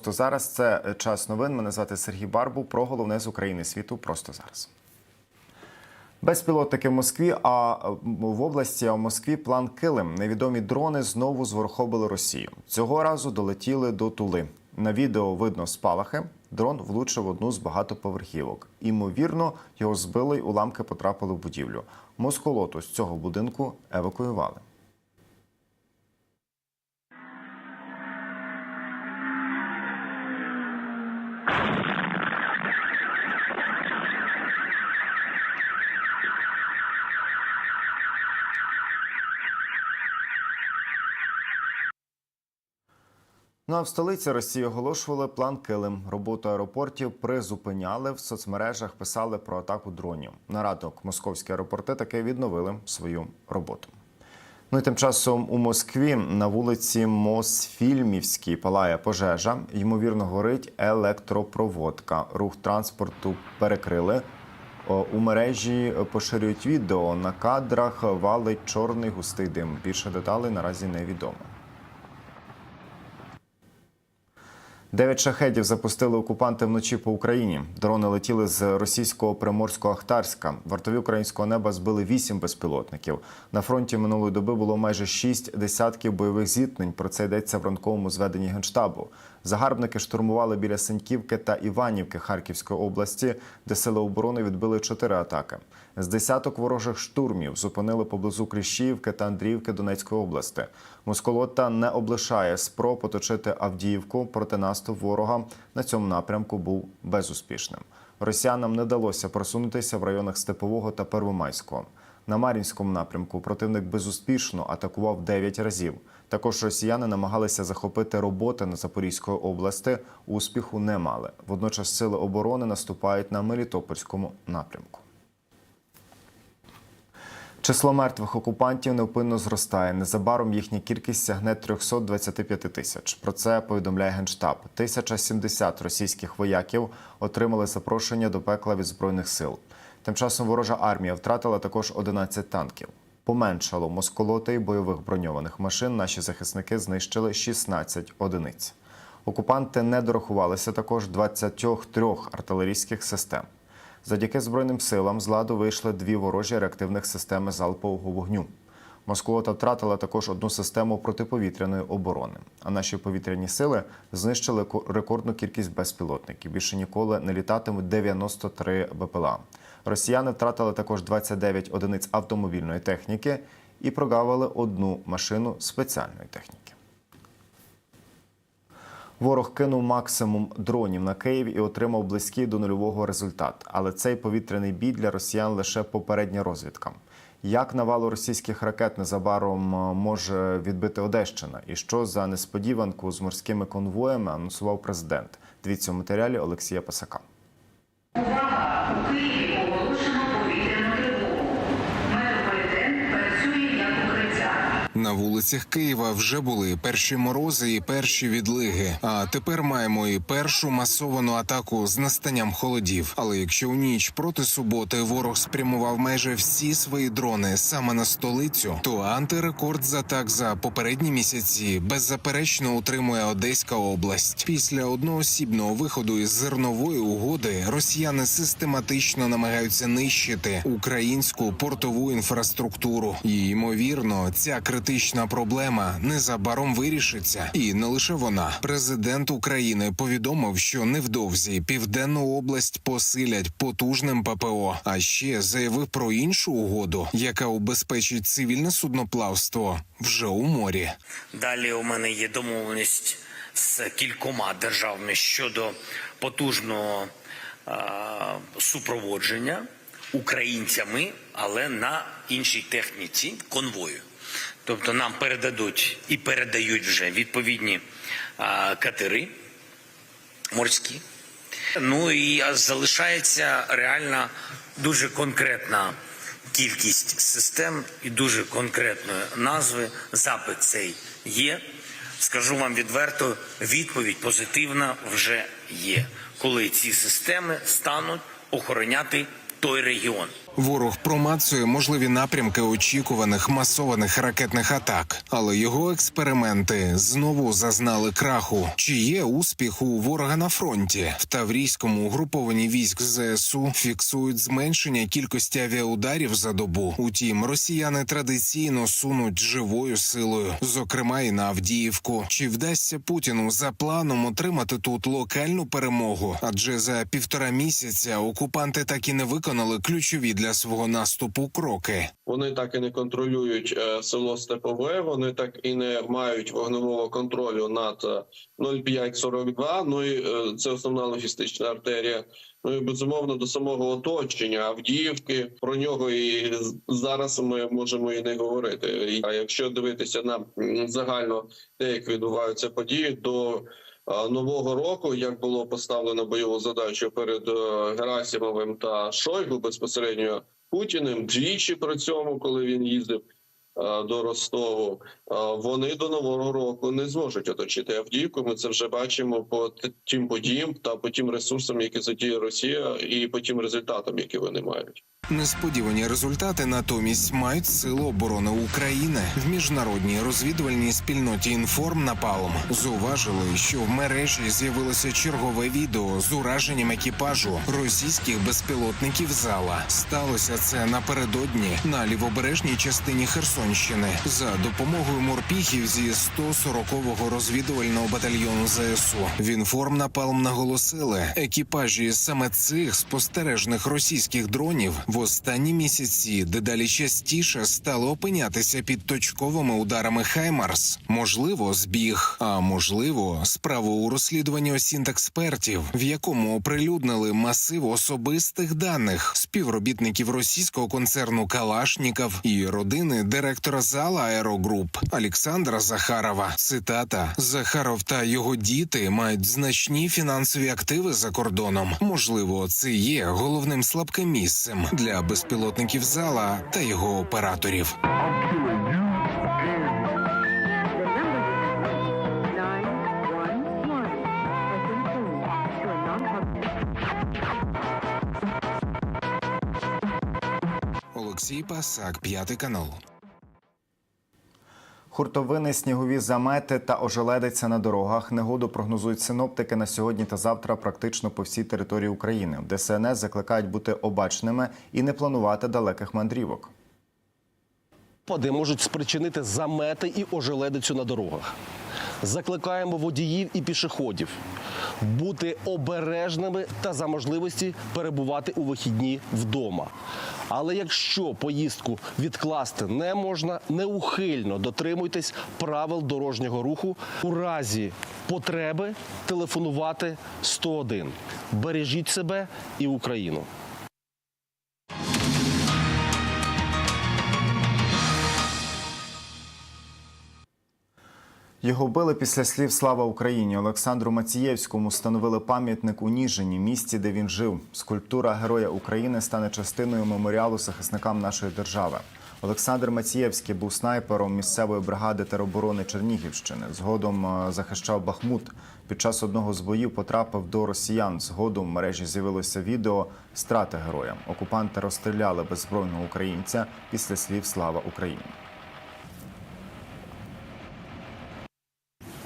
просто зараз. Це е, час новин. Мене звати Сергій Барбу. Про головне з України світу просто зараз. Безпілотники в Москві, а в області а в Москві план Килим. Невідомі дрони знову зворохобили Росію. Цього разу долетіли до Тули. На відео видно спалахи. Дрон влучив одну з багатоповерхівок. Імовірно, його збили й уламки потрапили в будівлю. Москолоту з цього будинку евакуювали. Ну а в столиці Росії оголошували план Килим. Роботу аеропортів призупиняли в соцмережах. Писали про атаку дронів. На ранок московські аеропорти таки відновили свою роботу. Ну і тим часом у Москві на вулиці Мосфільмівській палає пожежа. Ймовірно, горить електропроводка. Рух транспорту перекрили. У мережі поширюють відео. На кадрах валить чорний густий дим. Більше деталей наразі невідомо. Дев'ять шахедів запустили окупанти вночі по Україні. Дрони летіли з російського приморського Ахтарська. Вартові українського неба збили вісім безпілотників. На фронті минулої доби було майже шість десятків бойових зіткнень. Про це йдеться в ранковому зведенні генштабу. Загарбники штурмували біля Сеньківки та Іванівки Харківської області, де сили оборони відбили чотири атаки. З десяток ворожих штурмів зупинили поблизу Кліщіївки та Андріївки Донецької області. Москолота не облишає спроб оточити Авдіївку. Проте наступ ворога на цьому напрямку був безуспішним. Росіянам не вдалося просунутися в районах Степового та Первомайського. На Мар'їнському напрямку противник безуспішно атакував 9 разів. Також росіяни намагалися захопити роботи на Запорізької області. Успіху не мали. Водночас сили оборони наступають на Мелітопольському напрямку. Число мертвих окупантів невпинно зростає. Незабаром їхня кількість сягне 325 тисяч. Про це повідомляє генштаб. 1070 російських вояків отримали запрошення до пекла від збройних сил. Тим часом ворожа армія втратила також 11 танків. Поменшало москолоти і бойових броньованих машин. Наші захисники знищили 16 одиниць. Окупанти не дорахувалися також 23 артилерійських систем. Завдяки збройним силам з ладу вийшли дві ворожі реактивних системи залпового вогню. Москвота втратила також одну систему протиповітряної оборони. А наші повітряні сили знищили ко- рекордну кількість безпілотників. Більше ніколи не літатимуть 93 БПЛА. Росіяни втратили також 29 одиниць автомобільної техніки і прогавили одну машину спеціальної техніки. Ворог кинув максимум дронів на Київ і отримав близький до нульового результат. Але цей повітряний бій для росіян лише попередня розвідка. Як навалу російських ракет незабаром е, може відбити Одещина, і що за несподіванку з морськими конвоями анонсував президент? Дивіться у матеріалі Олексія Пасака. На вулицях Києва вже були перші морози і перші відлиги. А тепер маємо і першу масовану атаку з настанням холодів. Але якщо у ніч проти суботи ворог спрямував майже всі свої дрони саме на столицю, то антирекорд з атак за попередні місяці беззаперечно утримує Одеська область. Після одноосібного виходу із зернової угоди росіяни систематично намагаються нищити українську портову інфраструктуру. І ймовірно, ця критична проблема незабаром вирішиться. І не лише вона. Президент України повідомив, що невдовзі південну область посилять потужним ППО. А ще заявив про іншу угоду, яка убезпечить цивільне судноплавство вже у морі. Далі у мене є домовленість з кількома державами щодо потужного е, супроводження українцями, але на іншій техніці конвою. Тобто нам передадуть і передають вже відповідні катери морські. Ну і залишається реальна дуже конкретна кількість систем і дуже конкретної назви. Запит цей є. Скажу вам відверто, відповідь позитивна вже є, коли ці системи стануть охороняти той регіон. Ворог промацує можливі напрямки очікуваних масованих ракетних атак, але його експерименти знову зазнали краху. Чи є успіх у ворога на фронті? В Таврійському угруповані військ ЗСУ фіксують зменшення кількості авіаударів за добу. Утім, росіяни традиційно сунуть живою силою, зокрема і на Авдіївку. Чи вдасться Путіну за планом отримати тут локальну перемогу? Адже за півтора місяця окупанти так і не виконали ключові для свого наступу кроки. Вони так і не контролюють е, село Степове. Вони так і не мають вогневого контролю над е, 0,542. Ну і е, це основна логістична артерія. Ну і безумовно до самого оточення Авдіївки. Про нього і зараз ми можемо і не говорити. А якщо дивитися на загально те, як відбуваються події, е, нового року, як було поставлено бойову задачу перед е, Герасимовим та Шойгу безпосередньо Путіним двічі при цьому, коли він їздив. е, до Ростову, е, вони до нового року не зможуть оточити Авдіївку. Ми це вже бачимо по тим подіям та по тим ресурсам, які задіє Росія, і по тим результатам, які вони мають. Несподівані результати натомість мають сили оборони України в міжнародній розвідувальній спільноті інформ Напалм зауважили, що в мережі з'явилося чергове відео з ураженням екіпажу російських безпілотників зала. Сталося це напередодні на лівобережній частині Херсонщини за допомогою морпіхів зі 140-го розвідувального батальйону ЗСУ. В інформ Напалм наголосили, екіпажі саме цих спостережних російських дронів в останні місяці дедалі частіше стали опинятися під точковими ударами Хаймарс. Можливо, збіг, а можливо, справа у розслідуванні осінт експертів, в якому оприлюднили масив особистих даних співробітників російського концерну Калашніков і родини директора зала Аерогруп Олександра Захарова. Цитата: Захаров та його діти мають значні фінансові активи за кордоном. Можливо, це є головним слабким місцем для безпілотників зала та його операторів. Олексій Пасак, п'ятий канал. Хуртовини, снігові замети та ожеледиця на дорогах. Негоду прогнозують синоптики на сьогодні та завтра практично по всій території України. ДСНС закликають бути обачними і не планувати далеких мандрівок. Опади можуть спричинити замети і ожеледицю на дорогах. Закликаємо водіїв і пішоходів бути обережними та за можливості перебувати у вихідні вдома. Але якщо поїздку відкласти не можна, неухильно дотримуйтесь правил дорожнього руху. У разі потреби телефонувати 101. Бережіть себе і Україну. Його вбили після слів Слава Україні. Олександру Мацієвському встановили пам'ятник у Ніжині, місті, де він жив. Скульптура Героя України стане частиною меморіалу захисникам нашої держави. Олександр Мацієвський був снайпером місцевої бригади тероборони Чернігівщини. Згодом е, захищав Бахмут. Під час одного з боїв потрапив до росіян. Згодом в мережі з'явилося відео страти героя. Окупанти розстріляли беззбройного українця після слів Слава Україні.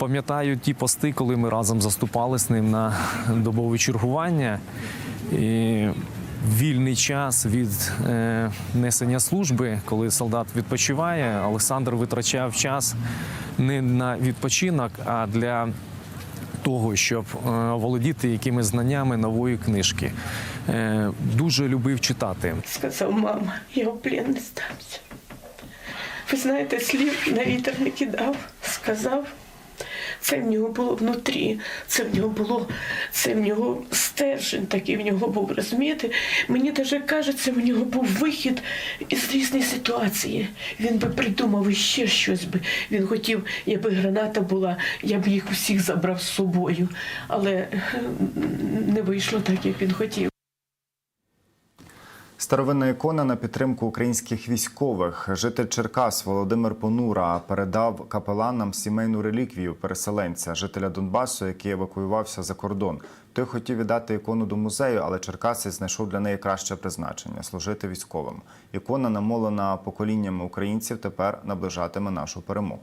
Пам'ятаю ті пости, коли ми разом заступали з ним на добове чергування. І вільний час від е, несення служби, коли солдат відпочиває, Олександр витрачав час не на відпочинок, а для того, щоб е, володіти якимись знаннями нової книжки. Е, дуже любив читати. сказав мама, я в плен не здамся. Ви знаєте, слів на вітер не кидав, сказав. Це в нього було внутрі, це в нього було, це в нього стержень такий в нього був, розумієте? Мені навіть кажеться, в нього був вихід із різної ситуації. Він би придумав іще щось би. Він хотів, якби граната була, я б їх усіх забрав з собою. Але е, не вийшло так, як він хотів. Старовинна ікона на підтримку українських військових. Житель Черкас Володимир Понура передав капеланам сімейну реліквію переселенця, жителя Донбасу, який евакуювався за кордон. Той хотів віддати ікону до музею, але черкасець знайшов для неї краще призначення служити військовим. Ікона, намолена поколіннями українців, тепер наближатиме нашу перемогу.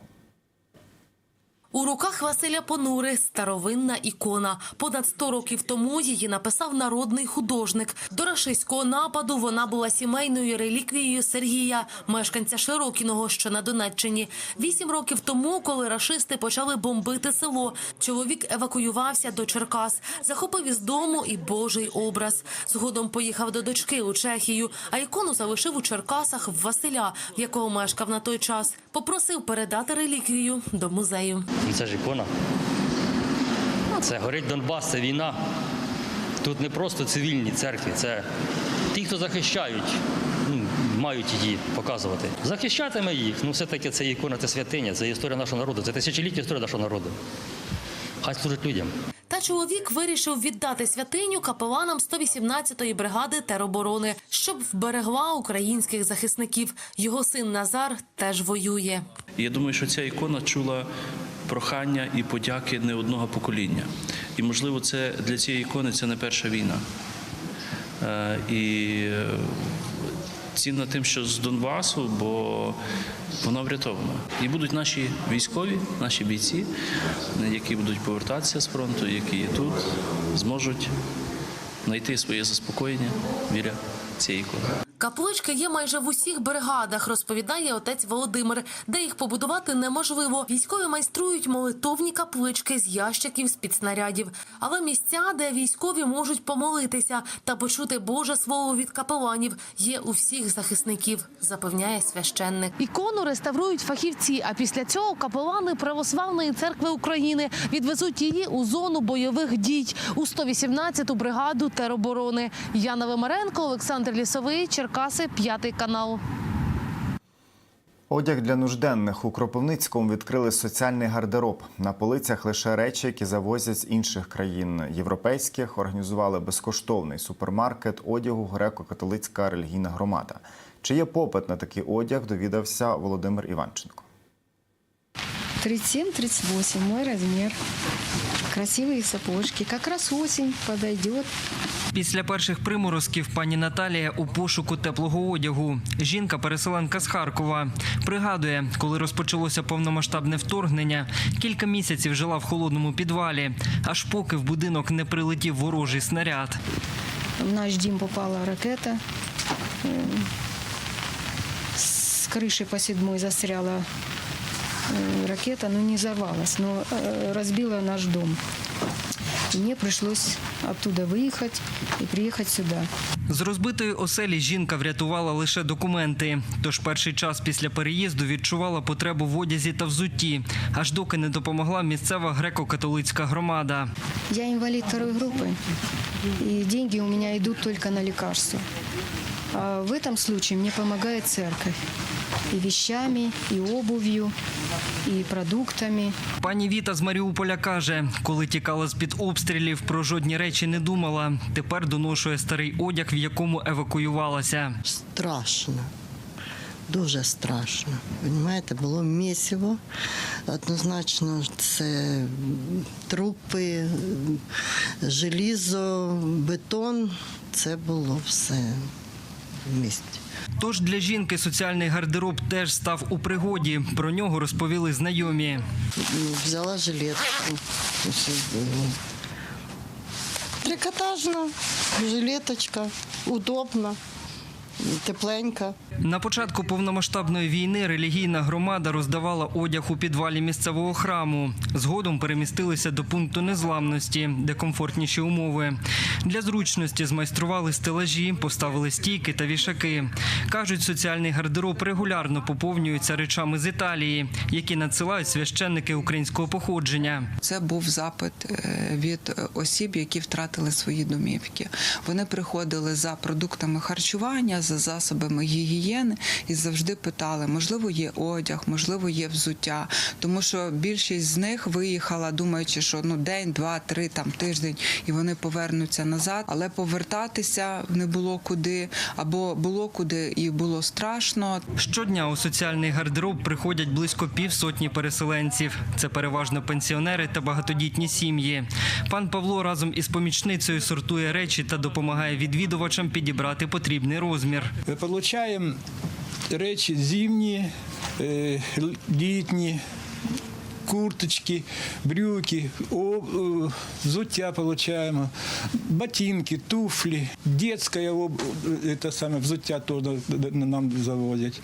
У руках Василя Понури старовинна ікона. Понад 100 років тому її написав народний художник. До рашистського нападу вона була сімейною реліквією Сергія, мешканця Широкіного, що на Донеччині. Вісім років тому, коли рашисти почали бомбити село, чоловік евакуювався до Черкас, захопив із дому і Божий образ. Згодом поїхав до дочки у Чехію, а ікону залишив у Черкасах в Василя, в якого мешкав на той час. Попросив передати реліквію до музею. Це ж ікона. Це горить Донбас, це війна. Тут не просто цивільні церкви, це ті, хто захищають, ну, мають її показувати. Захищатиме їх. Ну, все-таки це ікона, це святиня, це історія нашого народу, це тисячоліття історія нашого народу. Хай служить людям. Та чоловік вирішив віддати святиню капеланам 118-ї бригади тероборони, щоб вберегла українських захисників. Його син Назар теж воює. Я думаю, що ця ікона чула прохання і подяки не одного покоління. І, можливо, це для цієї ікони це не перша війна. Е, І цінна тим, що з Донбасу, бо вона врятована. І будуть наші військові, наші бійці, які будуть повертатися з фронту, які є тут, зможуть знайти своє заспокоєння біля цієї ікони. Каплички є майже в усіх бригадах, розповідає отець Володимир. Де їх побудувати неможливо. Військові майструють молитовні каплички з ящиків з-під снарядів. Але місця, де військові можуть помолитися та почути Боже слово від капеланів, є у всіх захисників, запевняє священник. Ікону реставрують фахівці. А після цього капелани православної церкви України відвезуть її у зону бойових дій у 118-ту бригаду тероборони. Яна Вимаренко, Олександр Лісовий, Черкаси, п'ятий канал. Одяг для нужденних у Кропивницькому відкрили соціальний гардероб. На полицях лише речі, які завозять з інших країн європейських. Організували безкоштовний супермаркет одягу греко-католицька релігійна громада. Чи є попит на такий одяг? Довідався Володимир Іванченко. 37-38, мой размер. Красивые сапожки. Как раз осень подойдет. Після перших приморозків пані Наталія у пошуку теплого одягу. Жінка-переселенка з Харкова. Пригадує, коли розпочалося повномасштабне вторгнення, кілька місяців жила в холодному підвалі, аж поки в будинок не прилетів ворожий снаряд. В наш дом попала ракета. Э, С крыши по седьмой застряла э, ракета, но не взорвалась, но э, разбила наш дом. И мне пришлось оттуда выехать и приехать сюда. З розбитої оселі жінка врятувала лише документи. Тож перший час після переїзду відчувала потребу в одязі та взутті, аж доки не допомогла місцева греко-католицька громада. Я инвалид второй группы, и деньги у меня идут только на лекарства. А в этом случае мне помогает церковь. И вещами, и обувью, и продуктами. Пані Віта з Маріуполя каже, коли тікала з-під обстрілів, про жодні речі не думала. Тепер доношує старий одяг, в якому евакуювалася. Страшно. Дуже страшно. Понімаєте, було місиво. Однозначно, це трупи, желізо, бетон. Це було все в місті. Тож для жінки соціальний гардероб теж став у пригоді. Про нього розповіли знайомі. Взяла жилетку. Трикотажна, жилеточка, удобна, тепленька. На початку повномасштабної війни релігійна громада роздавала одяг у підвалі місцевого храму. Згодом перемістилися до пункту незламності, де комфортніші умови. Для зручності змайстрували стелажі, поставили стійки та вішаки. Кажуть, соціальний гардероб регулярно поповнюється речами з Італії, які надсилають священники українського походження. Це був запит е, від осіб, які втратили свої домівки. Вони приходили за продуктами харчування, за засобами гігієни і завжди питали, можливо, є одяг, можливо, є взуття. Тому що більшість з них виїхала, думаючи, що ну день, два, три, там тиждень, і вони повернуться назад. Але повертатися не було куди, або було куди і було страшно. Щодня у соціальний гардероб приходять близько півсотні переселенців. Це переважно пенсіонери та багатодітні сім'ї. Пан Павло разом із помічницею сортує речі та допомагає відвідувачам підібрати потрібний розмір. Получаємо речі зимні, е, літні, курточки, брюки, е, взуття получаємо, ботинки, туфлі, детське е, взуття теж нам заводять.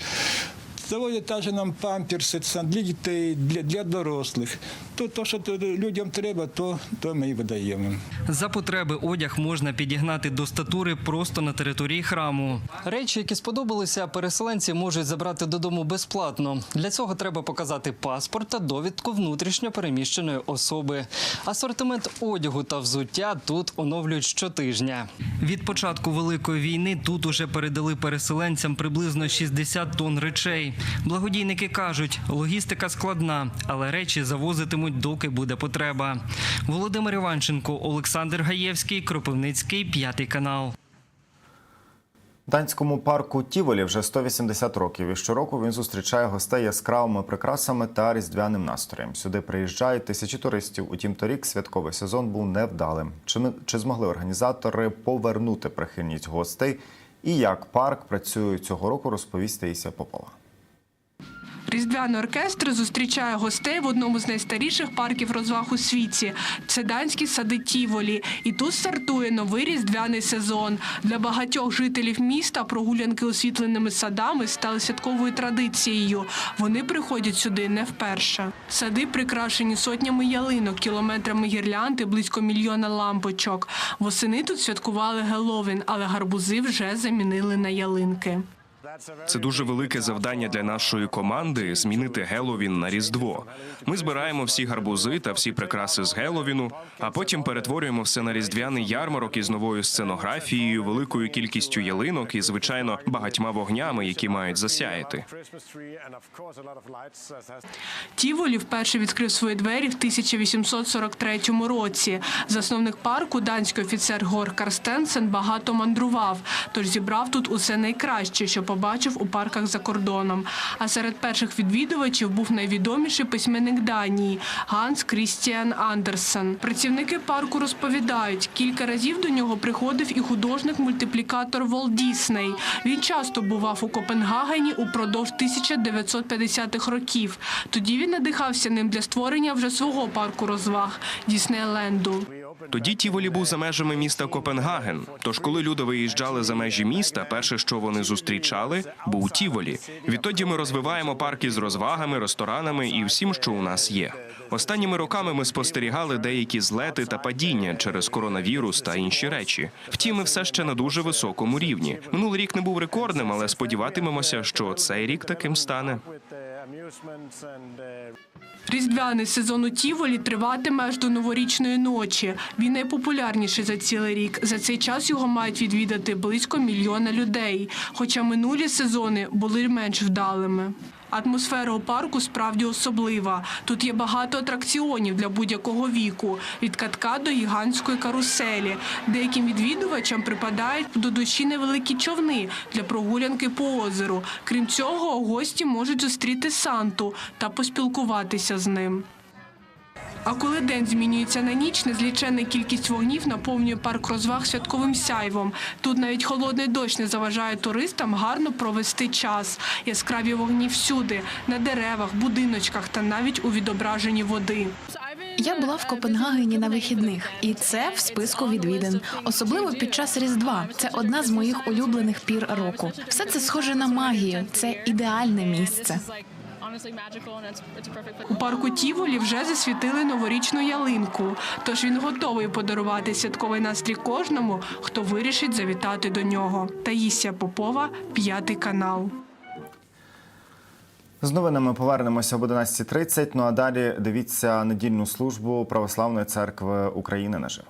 Заводять також нам памперси для дітей, для, для дорослих. То, то, що людям треба, то, то ми і видаємо. За потреби одяг можна підігнати до статури просто на території храму. Речі, які сподобалися, переселенці можуть забрати додому безплатно. Для цього треба показати паспорт та довідку внутрішньо переміщеної особи. Асортимент одягу та взуття тут оновлюють щотижня. Від початку великої війни тут уже передали переселенцям приблизно 60 тонн речей. Благодійники кажуть, логістика складна, але речі завозитимуть, доки буде потреба. Володимир Іванченко, Олександр Гаєвський, Кропивницький, п'ятий канал. Данському парку Тіволі вже 180 років, і щороку він зустрічає гостей яскравими прикрасами та різдвяним настроєм. Сюди приїжджають тисячі туристів. Утім, торік святковий сезон був невдалим. Чи, чи змогли організатори повернути прихильність гостей? І як парк працює цього року, розповість Таїсія Попова. Різдвяний оркестр зустрічає гостей в одному з найстаріших парків розваг у світі. Це данські сади Тіволі. І тут стартує новий різдвяний сезон. Для багатьох жителів міста прогулянки освітленими садами стали святковою традицією. Вони приходять сюди не вперше. Сади прикрашені сотнями ялинок, кілометрами гірлянди, близько мільйона лампочок. Восени тут святкували Геловін, але гарбузи вже замінили на ялинки. Це дуже велике завдання для нашої команди змінити Геловін на Різдво. Ми збираємо всі гарбузи та всі прикраси з Геловіну, а потім перетворюємо все на різдвяний ярмарок із новою сценографією, великою кількістю ялинок і, звичайно, багатьма вогнями, які мають засяяти. Тіволі вперше відкрив свої двері в 1843 році. Засновник парку, данський офіцер Гор Карстенсен, багато мандрував, тож зібрав тут усе найкраще, що побачив у парках за кордоном. А серед перших відвідувачів був найвідоміший письменник Данії Ганс Крістіан Андерсен. Працівники парку розповідають, кілька разів до нього приходив і художник-мультиплікатор Волт Дісней. Він часто бував у Копенгагені упродовж 1950-х років. Тоді він надихався ним для створення вже свого парку розваг Діснейленду. Тоді Тіволі був за межами міста Копенгаген. Тож, коли люди виїжджали за межі міста, перше, що вони зустрічали, був Тіволі. Відтоді ми розвиваємо парки з розвагами, ресторанами і всім, що у нас є. Останніми роками ми спостерігали деякі злети та падіння через коронавірус та інші речі. Втім, ми все ще на дуже високому рівні. Минулий рік не був рекордним, але сподіватимемося, що цей рік таким стане. Різдвяний сезон у Тіволі триватиме аж до новорічної ночі. Він найпопулярніший за цілий рік. За цей час його мають відвідати близько мільйона людей. Хоча минулі сезони були менш вдалими. Атмосфера у парку справді особлива. Тут є багато атракціонів для будь-якого віку, від катка до гігантської каруселі. Деяким відвідувачам припадають до душі невеликі човни для прогулянки по озеру. Крім цього, гості можуть зустріти Санту та поспілкуватися з ним. А коли день змінюється на ніч, незліченна кількість вогнів наповнює парк розваг святковим сяйвом. Тут навіть холодний дощ не заважає туристам гарно провести час. Яскраві вогні всюди на деревах, будиночках та навіть у відображенні води. Я була в Копенгагені на вихідних, і це в списку відвідин. Особливо під час Різдва. Це одна з моїх улюблених пір року. Все це схоже на магію. Це ідеальне місце. У парку Тіволі вже засвітили новорічну ялинку. Тож він готовий подарувати святковий настрій кожному, хто вирішить завітати до нього. Таїсія Попова, п'ятий канал. З новинами повернемося об 11.30, Ну а далі дивіться недільну службу Православної церкви України наживо.